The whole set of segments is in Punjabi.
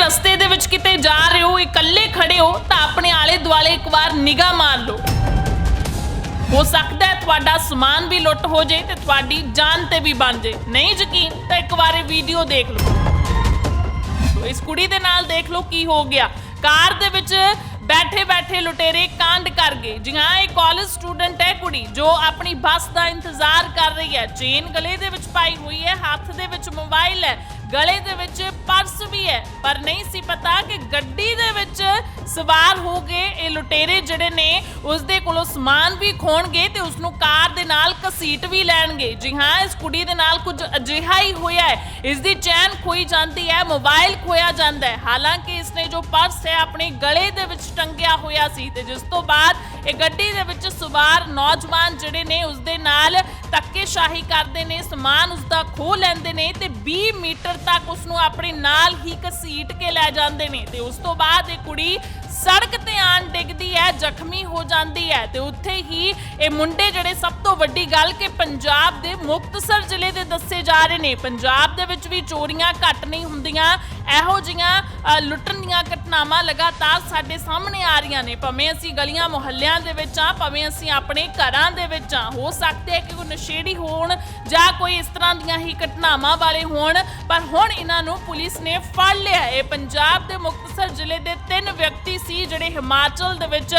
ਰਸਤੇ ਦੇ ਵਿੱਚ ਕਿਤੇ ਜਾ ਰਹੇ ਹੋ, ਇਕੱਲੇ ਖੜੇ ਹੋ, ਤਾਂ ਆਪਣੇ ਆਲੇ ਦੁਆਲੇ ਇੱਕ ਵਾਰ ਨਿਗਾਹ ਮਾਰ ਲਓ। ਹੋ ਸਕਦਾ ਹੈ ਤੁਹਾਡਾ ਸਮਾਨ ਵੀ ਲੁੱਟ ਹੋ ਜਾਏ ਤੇ ਤੁਹਾਡੀ ਜਾਨ ਤੇ ਵੀ ਬਣ ਜਾਏ ਨਹੀਂ ਯਕੀਨ, ਤਾਂ ਇੱਕ ਵਾਰ ਇਹ ਵੀਡੀਓ ਦੇਖ ਲਓ। ਇਸ ਕੁੜੀ ਦੇ ਨਾਲ ਦੇਖ ਲਓ ਕੀ ਹੋ ਗਿਆ। ਕਾਰ ਦੇ ਵਿੱਚ ਬੈਠੇ ਬੈਠੇ ਲੁਟੇਰੇ ਕਾਂਡ ਕਰ ਗਏ। ਜੀ ਹਾਂ, ਇਹ ਕਾਲਜ ਸਟੂਡੈਂਟ ਹੈ ਕੁੜੀ, ਜੋ ਆਪਣੀ ਬੱਸ ਦਾ ਇੰਤਜ਼ਾਰ ਕਰ ਰਹੀ ਹੈ। ਚੇਨ ਗਲੇ ਦੇ ਵਿੱਚ ਪਾਈ ਹੋਈ ਹੈ, ਹੱਥ ਦੇ ਵਿੱਚ ਮੋਬਾਈਲ ਹੈ। ਗਲੇ ਦੇ ਵਿੱਚ ਪਰਸ ਵੀ ਹੈ। ਪਰ ਨਹੀਂ ਸੀ ਪਤਾ ਕਿ ਗੱਡੀ ਦੇ ਵਿੱਚ ਸਵਾਰ ਹੋ ਗਏ ਇਹ ਲੁਟੇਰੇ ਜਿਹੜੇ ਨੇ ਉਸ ਦੇ ਕੋਲੋਂ ਸਮਾਨ ਵੀ ਖੋਣਗੇ ਤੇ ਉਸ ਨੂੰ ਕਾਰ ਦੇ ਨਾਲ ਕਸੀਟ ਵੀ ਲੈਣਗੇ। ਜੀ ਹਾਂ, ਇਸ ਕੁੜੀ ਦੇ ਨਾਲ ਕੁਝ ਅਜਿਹਾ ਹੀ ਹੋਇਆ ਹੈ। ਇਸ ਦੀ ਚੈਨ ਖੋਈ ਜਾਂਦੀ ਹੈ, ਮੋਬਾਈਲ ਖੋਇਆ ਜਾਂਦਾ ਹੈ। ਹਾਲਾਂਕਿ ਇਸਨੇ ਜੋ ਪਰਸ ਹੈ ਆਪਣੇ ਗਲੇ ਦੇ ਵਿੱਚ ਟੰਗਿਆ ਹੋਇਆ ਸੀ ਤੇ ਜਿਸ ਤੋਂ ਬਾਅਦ ਇਹ ਗੱਡੀ ਦੇ ਵਿੱਚ ਸਵਾਰ ਨੌਜਵਾਨ ਜਿਹੜੇ ਨੇ ਉਸ ਦੇ ਨਾਲ ਧੱਕੇਸ਼ਾਹੀ ਕਰਦੇ ਨੇ, ਸਮਾਨ ਉਸ ਦਾ ਖੋਹ ਲੈਂਦੇ ਨੇ ਤੇ 20 ਮੀਟਰ ਤੱਕ ਉਸ ਨੂੰ ਆਪਣੇ ਨਾਲ ਹੀ ਘਸੀਟ ਕੇ ਲੈ ਜਾਂਦੇ ਨੇ ਤੇ ਉਸ ਤੋਂ ਬਾਅਦ ਇਹ ਕੁੜੀ ਸੜਕ ਤੇ ਆਣ ਡਿੱਗਦੀ ਜ਼ਖਮੀ ਹੋ ਜਾਂਦੀ ਹੈ ਤੇ ਉੱਥੇ ਹੀ ਇਹ ਮੁੰਡੇ ਜਿਹੜੇ ਸਭ ਤੋਂ ਵੱਡੀ ਗੱਲ ਕਿ ਪੰਜਾਬ ਦੇ ਮੁਕਤਸਰ ਜ਼ਿਲ੍ਹੇ ਦੇ ਦੱਸੇ ਜਾ ਰਹੇ ਨੇ। ਪੰਜਾਬ ਦੇ ਵਿੱਚ ਵੀ ਚੋਰੀਆਂ ਘੱਟ ਨਹੀਂ ਹੁੰਦੀਆਂ, ਇਹੋ ਜਿਹੀਆਂ ਲੁੱਟਣ ਦੀਆਂ ਘਟਨਾਵਾਂ ਲਗਾਤਾਰ ਸਾਡੇ ਸਾਹਮਣੇ ਆ ਰਹੀਆਂ ਨੇ। ਭਾਵੇਂ ਅਸੀਂ ਗਲੀਆਂ ਮੁਹੱਲਿਆਂ ਦੇ ਵਿੱਚ ਆ ਭਾਵੇਂ ਅਸੀਂ ਆਪਣੇ ਘਰਾਂ ਦੇ ਵਿੱਚ ਆ ਹੋ ਸਕਦਾ ਹੈ ਕਿ ਕੋਈ ਨਸ਼ੇੜੀ ਹੋਣ ਜਾਂ ਕੋਈ ਇਸ ਤਰ੍ਹਾਂ ਦੀਆਂ ਹੀ ਘਟਨਾਵਾਂ ਵਾਲੇ ਹੋਣ, ਪਰ ਹੁਣ ਇਹਨਾਂ ਨੂੰ ਪੁਲਿਸ ਨੇ ਫੜ ਲਿਆ ਇਹ ਪੰਜਾਬ ਦੇ ਮੁਕਤਸਰ ਜ਼ਿਲ੍ਹੇ ਦੇ ਤਿੰਨ ਵਿਅਕਤੀ ਜਿਹੜੇ ਹਿਮਾਚਲ ਦੇ ਵਿੱਚ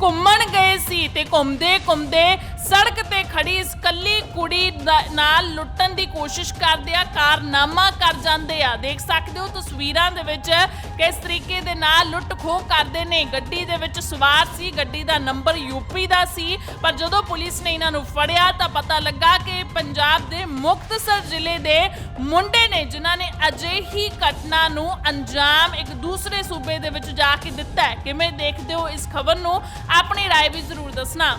ਘੁੰਮਣ ਗਏ ਸੀ ਤੇ ਘੁੰਮਦੇ ਘੁੰਮਦੇ ਸੜਕ ਤੇ ਖੜੀ ਇਸ ਕੱਲੀ ਕੁੜੀ ਦਾ- ਨਾਲ ਲੁੱਟਣ ਦੀ ਕੋਸ਼ਿਸ਼ ਕਰਦੇ ਆ ਕਾਰਨਾਮਾ ਕਰ ਜਾਂਦੇ ਆ ਦੇਖ ਸਕਦੇ ਹੋ ਤਸਵੀਰਾਂ ਦੇ ਵਿੱਚ ਕਿਸ ਤਰੀਕੇ ਦੇ ਨਾਲ ਲੁੱਟ ਖੋਹ ਕਰਦੇ ਨੇ ਗੱਡੀ ਦੇ ਵਿੱਚ ਸਵਾਰ ਸੀ ਗੱਡੀ ਦਾ ਨੰਬਰ ਯੂਪੀ ਦਾ ਸੀ ਪਰ ਜਦੋਂ ਪੁਲਿਸ ਨੇ ਇਹਨਾਂ ਨੂੰ ਫੜਿਆ ਤਾਂ ਪਤਾ ਲੱਗਾ ਕਿ ਪੰਜਾਬ ਦੇ ਮੁਕਤਸਰ ਜ਼ਿਲ੍ਹੇ ਦੇ ਮੁੰਡੇ ਨੇ ਜਿਨ੍ਹਾਂ ਨੇ ਅਜਿਹੀ ਘਟਨਾ ਨੂੰ ਅੰਜਾਮ ਇੱਕ ਦੂਸਰੇ ਸੂਬੇ ਦੇ ਵਿੱਚ ਜਾ ਕੇ ਦਿੱਤਾ ਹੈ ਕਿਵੇਂ ਦੇਖਦੇ ਹੋ ਇਸ ਖਬਰ ਨੂੰ ਆਪਣੀ رائے ਵੀ ਜ਼ਰੂਰ ਦੱਸਣਾ